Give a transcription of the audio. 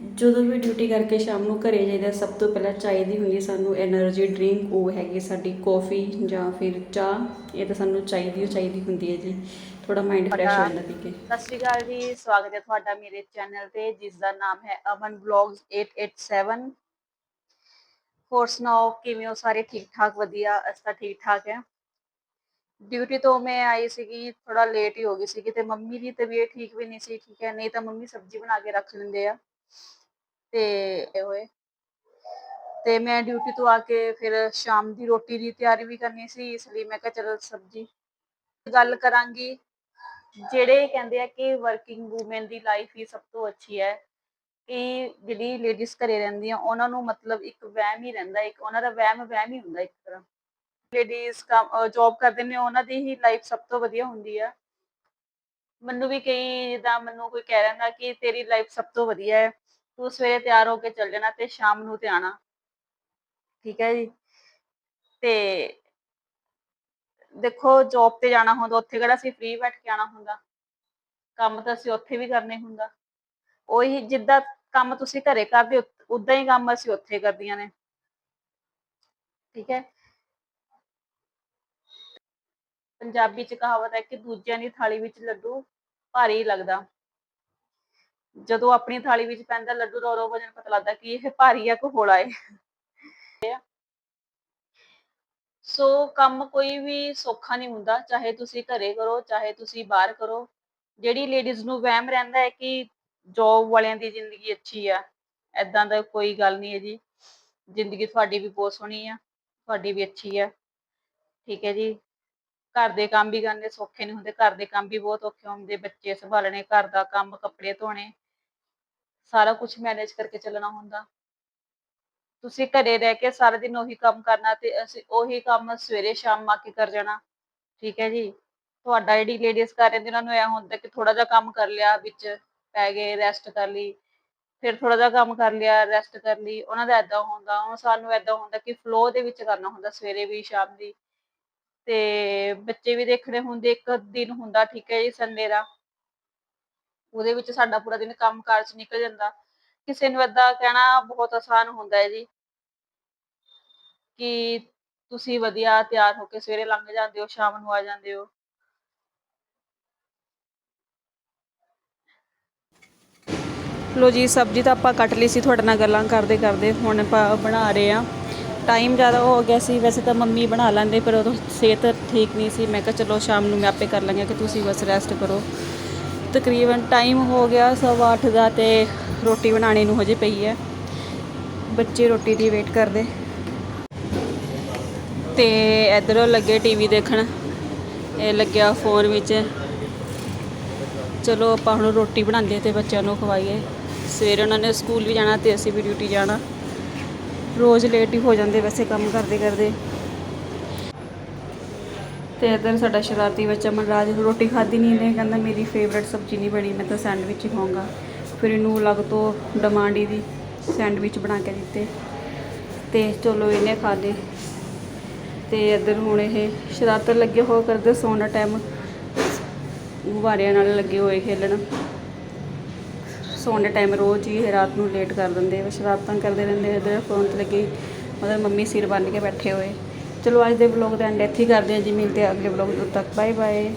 ਜਦੋਂ ਵੀ ਡਿਊਟੀ ਕਰਕੇ ਸ਼ਾਮ ਨੂੰ ਘਰੇ ਜਾਈਦਾ, ਸਭ ਤੋਂ ਪਹਿਲਾਂ ਚਾਹੀਦੀ ਹੁੰਦੀ ਸਾਨੂੰ એનર્ਜੀ ਡਰਿੰਕ ਉਹ ਹੈਗੀ ਸਾਡੀ ਕਾਫੀ ਜਾਂ ਫਿਰ ਚਾਹ, ਇਹ ਤਾਂ ਸਾਨੂੰ ਚਾਹੀਦੀ ਓ, ਚਾਹੀਦੀ ਹੁੰਦੀ ਹੈ ਜੀ। ਥੋੜਾ ਮਾਈਂਡ ਫਰੈਸ਼ ਹੋ ਜਾਂਦਾ ਪੀ ਕੇ। ਸਤਿ ਸ਼੍ਰੀ ਅਕਾਲ ਜੀ, ਸਵਾਗਤ ਹੈ ਤੁਹਾਡਾ ਮੇਰੇ ਚੈਨਲ ਤੇ ਜਿਸ ਦਾ ਨਾਮ ਹੈ ਅਮਨ ਬਲੌਗਸ 887 ਹੋਰ ਸੁਣਾਓ, ਕਿਵੇਂ ਹੋ ਸਾਰੇ? ਠੀਕ ਠਾਕ, ਵਧੀਆ ਅਸਤਾ ਠੀਕ ਠਾਕ ਹੈ। ਡਿਊਟੀ ਤੋਂ ਮੈਂ ਆਈ ਸੀਗੀ ਥੋੜਾ ਲੇਟ ਹੀ ਹੋ ਗਈ ਸੀਗੀ ਤੇ ਮੰਮੀ ਦੀ ਤਬੀਅਤ ਠੀਕ ਵੀ ਨਹੀਂ ਸੀ, ਠੀਕ ਹੈ, ਨਹੀਂ ਤਾਂ ਮੰਮੀ ਸਬਜ਼ੀ ਬਣਾ ਕੇ ਰੱਖ ਲੈਂਦੇ ਆ। ਤੇ ਹੋਏ। ਤੇ ਮੈਂ ਡਿਊਟੀ ਤੋਂ ਆ ਕੇ ਫਿਰ ਸ਼ਾਮ ਦੀ ਰੋਟੀ ਦੀ ਤਿਆਰੀ ਵੀ ਕਰਨੀ ਸੀ, ਇਸ ਲਈ ਮੈਂ ਕਿਹਾ ਚਲੋ ਸਬਜ਼ੀ ਗੱਲ ਕਰਾਂਗੀ। ਜਿਹੜੇ ਕਹਿੰਦੇ ਆ ਕਿ ਵਰਕਿੰਗ ਔਮਨ ਦੀ ਲਾਈਫ ਹੀ ਸਭ ਤੋਂ ਅੱਛੀ ਹੈ, ਕਿ ਜਿਹੜੀ ਲੇਡੀਜ਼ ਘਰੇ ਰਹਿੰਦੀਆਂ, ਉਹਨਾਂ ਨੂੰ ਮਤਲਬ ਇੱਕ ਵਹਿਮ ਹੀ ਰਹਿੰਦਾ, ਇੱਕ ਉਹਨਾਂ ਦਾ ਵਹਿਮ ਵਹਿਮ ਹੀ ਹੁੰਦਾ ਇੱਕ ਤਰ੍ਹਾਂ। ਲੇਡੀਜ਼ ਜੌਬ ਕਰਦੇ ਨੇ, ਉਹਨਾਂ ਦੀ ਹੀ ਲਾਈਫ ਸਭ ਤੋਂ ਵਧੀਆ ਹੁੰਦੀ ਆ। ਮੈਨੂੰ ਵੀ ਕਈ ਜਿੱਦਾਂ ਮੈਨੂੰ ਕੋਈ ਕਹਿ ਰਹਿੰਦਾ ਕਿ ਤੇਰੀ ਲਾਈਫ ਸਭ ਤੋਂ ਵਧੀਆ ਹੈ, ਤੂੰ ਸਵੇਰੇ ਤਿਆਰ ਹੋ ਕੇ ਚੱਲ ਜਾਣਾ ਤੇ ਸ਼ਾਮ ਨੂੰ ਤੇ ਆਣਾ ਠੀਕ ਹੈ ਜੀ? ਤੇ ਦੇਖੋ ਜੌਬ ਤੇ ਜਾਣਾ ਹੁੰਦਾ, ਉੱਥੇ ਕਿਹੜਾ ਅਸੀਂ ਫ੍ਰੀ ਬੈਠ ਕੇ ਆਣਾ ਹੁੰਦਾ? ਕੰਮ ਤਾਂ ਅਸੀਂ ਉੱਥੇ ਵੀ ਕਰਨੇ ਹੁੰਦਾ। ਉਹੀ ਜਿੱਦਾਂ ਕੰਮ ਤੁਸੀਂ ਘਰੇ ਕਰਦੇ ਉਦਾਂ ਹੀ ਕੰਮ ਅਸੀਂ ਉੱਥੇ ਕਰਦੀਆਂ ਨੇ। ਠੀਕ ਹੈ? ਪੰਜਾਬੀ ਚ ਕਹਾਵਤ ਹੈ ਕਿ ਦੂਜਿਆਂ ਦੀ ਥਾਲੀ ਵਿੱਚ ਲੱਡੂ ਭਾਰੀ ਲੱਗਦਾ। ਜਦੋਂ ਆਪਣੀ ਥਾਲੀ ਵਿੱਚ ਪੈਂਦਾ ਲੱਡੂ ਦਾ ਉਦੋਂ ਵਜਨ ਪਤਾ ਲੱਗਦਾ ਕਿ ਇਹ ਭਾਰੀ ਆ, ਕਿ ਹੌਲਾ ਹੈ ਸੋ ਕੰਮ ਕੋਈ ਵੀ ਸੌਖਾ ਨਹੀਂ ਹੁੰਦਾ, ਚਾਹੇ ਤੁਸੀਂ ਘਰੇ ਕਰੋ, ਚਾਹੇ ਤੁਸੀਂ ਬਾਹਰ ਕਰੋ। ਜਿਹੜੀ ਲੇਡੀਜ਼ ਨੂੰ ਵਹਿਮ ਰਹਿੰਦਾ ਹੈ ਕਿ ਜੌਬ ਵਾਲਿਆਂ ਦੀ ਜ਼ਿੰਦਗੀ ਅੱਛੀ ਆ ਐਦਾਂ ਦਾ ਕੋਈ ਗੱਲ ਨਹੀਂ ਹੈ ਜੀ। ਜ਼ਿੰਦਗੀ ਤੁਹਾਡੀ ਵੀ ਬਹੁਤ ਸੋਹਣੀ ਆ, ਤੁਹਾਡੀ ਵੀ ਅੱਛੀ ਆ। ਠੀਕ ਹੈ ਜੀ। ਘਰ ਦੇ ਕੰਮ ਵੀ ਕਰਨੇ ਸੌਖੇ ਨਹੀਂ ਹੁੰਦੇ, ਘਰ ਦੇ ਕੰਮ ਵੀ ਬਹੁਤ ਔਖੇ ਹੁੰਦੇ, ਬੱਚੇ ਸੰਭਾਲਣੇ, ਘਰ ਦਾ ਕੰਮ, ਕੱਪੜੇ ਧੋਣੇ, ਸਾਰਾ ਕੁਝ ਮੈਨੇਜ ਕਰਕੇ ਚੱਲਣਾ ਹੁੰਦਾ। ਤੁਸੀਂ ਘਰੇ ਰਹਿ ਕੇ ਸਾਰਾ ਦਿਨ ਉਹੀ ਕੰਮ ਕਰਨਾ ਤੇ ਅਸੀਂ ਉਹੀ ਕੰਮ ਸਵੇਰੇ ਸ਼ਾਮ ਆ ਕਰ ਜਾਣਾ, ਠੀਕ ਹੈ ਜੀ? ਤੁਹਾਡਾ ਜਿਹੜੀ ਲੇਡੀਜ਼ ਕਰ ਰਹੇ ਨੇ, ਉਹਨਾਂ ਨੂੰ ਇਹ ਹੁੰਦਾ ਕਿ ਥੋੜਾ ਜਿਹਾ ਕੰਮ ਕਰ ਲਿਆ, ਵਿੱਚ ਪੈ ਗਏ ਰੈਸਟ ਕਰ ਲਈ, ਫਿਰ ਥੋੜਾ ਜਿਹਾ ਕੰਮ ਕਰ ਲਿਆ ਰੈਸਟ ਕਰ ਲਈ, ਉਹਨਾਂ ਦਾ ਐਦਾਂ ਹੁੰਦਾ, ਉਹ ਸਾਨੂੰ ਐਦਾਂ ਹੁੰਦਾ ਕਿ ਫਲੋ ਦੇ ਵਿੱਚ ਕਰਨਾ ਹੁੰਦਾ, ਸਵੇਰੇ ਵੀ, ਸ਼ਾਮ ਦੀ ਤੇ ਬੱਚੇ ਵੀ ਦੇਖਣੇ ਹੁੰਦੇ, ਇੱਕ ਦਿਨ ਹੁੰਦਾ ਠੀਕ ਹੈ ਜੀ ਸੰਡੇ ਦਾ ਉਹਦੇ ਵਿੱਚ ਸਾਡਾ ਪੂਰਾ ਦਿਨ ਕੰਮ ਕਾਰ ਚ ਨਿਕਲ ਜਾਂਦਾ। ਕਿਸੇ ਨੂੰ ਏਦਾਂ ਕਹਿਣਾ ਬਹੁਤ ਆਸਾਨ ਹੁੰਦਾ ਹੈ ਜੀ। ਕਿ ਤੁਸੀਂ ਵਧੀਆ ਤਿਆਰ ਹੋ ਕੇ ਸਵੇਰੇ ਲੰਘ ਜਾਂਦੇ ਹੋ, ਸ਼ਾਮ ਨੂੰ ਆ ਜਾਂਦੇ ਹੋ। ਲੋ ਜੀ, ਸਬਜ਼ੀ ਤਾਂ ਆਪਾਂ ਕੱਟ ਲਈ ਸੀ, ਤੁਹਾਡੇ ਨਾਲ ਗੱਲਾਂ ਕਰਦੇ ਕਰਦੇ ਹੁਣ ਆਪਾਂ ਬਣਾ ਰਹੇ ਆ ਟਾਈਮ ਜ਼ਿਆਦਾ ਹੋ ਗਿਆ ਸੀ, ਵੈਸੇ ਤਾਂ ਮੰਮੀ ਬਣਾ ਲੈਂਦੇ, ਪਰ ਉਦੋਂ ਸਿਹਤ ਠੀਕ ਨਹੀਂ ਸੀ। ਮੈਂ ਕਿਹਾ ਚਲੋ ਸ਼ਾਮ ਨੂੰ ਮੈਂ ਆਪੇ ਕਰ ਲਾਂਗੀ, ਕਿ ਤੁਸੀਂ ਬਸ ਰੈਸਟ ਕਰੋ। ਤਕਰੀਬਨ ਟਾਈਮ ਹੋ ਗਿਆ ਸਵਾ ਅੱਠ ਦਾ ਤੇ ਰੋਟੀ ਬਣਾਉਣੀ ਨੂੰ ਹਜੇ ਪਈ ਹੈ। ਬੱਚੇ ਰੋਟੀ ਦੀ ਵੇਟ ਕਰਦੇ। ਤੇ ਇਧਰੋਂ ਲੱਗੇ ਟੀਵੀ ਦੇਖਣ। ਇਹ ਲੱਗਿਆ ਫੋਨ ਵਿੱਚ। ਚਲੋ ਆਪਾਂ ਹੁਣ ਰੋਟੀ ਬਣਾਉਂਦੇ ਤੇ ਬੱਚਿਆਂ ਨੂੰ ਖਵਾਈਏ। ਸਵੇਰੇ ਉਹਨਾਂ ਨੇ ਸਕੂਲ ਵੀ ਜਾਣਾ ਤੇ ਅਸੀਂ ਵੀ ਡਿਊਟੀ ਜਾਣਾ। ਰੋਜ਼ ਲੇਟ ਹੀ ਹੋ ਜਾਂਦੇ ਵੈਸੇ ਕੰਮ ਕਰਦੇ ਕਰਦੇ। ਤੇ ਇਧਰ ਸਾਡਾ ਸ਼ਰਾਰਤੀ ਬੱਚਾ ਮਨਰਾਜ ਰੋਟੀ ਖਾਦੀ ਨਹੀਂ ਇਹਨੇ ਕਹਿੰਦਾ ਮੇਰੀ ਫੇਵਰਟ ਸਬਜ਼ੀ ਨਹੀਂ ਬਣੀ, ਮੈਂ ਤਾਂ ਸੈਂਡਵਿਚ ਹੀ ਖਾਊਂਗਾ। ਫਿਰ ਇਹਨੂੰ ਅਲੱਗ ਤੋਂ ਡਿਮਾਂਡ ਦੀ ਸੈਂਡਵਿਚ ਬਣਾ ਕੇ ਦਿੱਤੇ। ਤੇ ਚਲੋ ਇਹਨੇ ਖਾ ਲਏ। ਤੇ ਇਧਰ ਹੁਣ ਇਹ ਸ਼ਰਾਰਤ ਲੱਗੇ ਹੋ ਕਰਦੇ ਸੌਣ ਦਾ ਟਾਈਮ ਗੁਬਾਰਿਆਂ ਨਾਲ ਲੱਗੇ ਹੋਏ ਖੇਲਣ। ਸੌਣ ਦੇ ਟਾਈਮ ਰੋਜ਼ ਹੀ ਇਹ ਰਾਤ ਨੂੰ ਲੇਟ ਕਰ ਦਿੰਦੇ ਆ ਸ਼ਰਾਰਤਾਂ ਕਰਦੇ ਰਹਿੰਦੇ ਇਧਰ ਫੋਨ ਤੇ ਲੱਗੇ, ਮਤਲਬ ਮੰਮੀ ਸਿਰ ਬੰਨ ਕੇ ਬੈਠੇ ਹੋਏ। ਚਲੋ ਅੱਜ ਦੇ ਵਲੌਗ ਦਾ ਐਂਡ ਇੱਥੇ ਹੀ ਕਰਦੇ ਹਾਂ ਜੀ, ਮਿਲਦੇ ਆ ਅਗਲੇ ਵਲੌਗ ਤੱਕ। Bye bye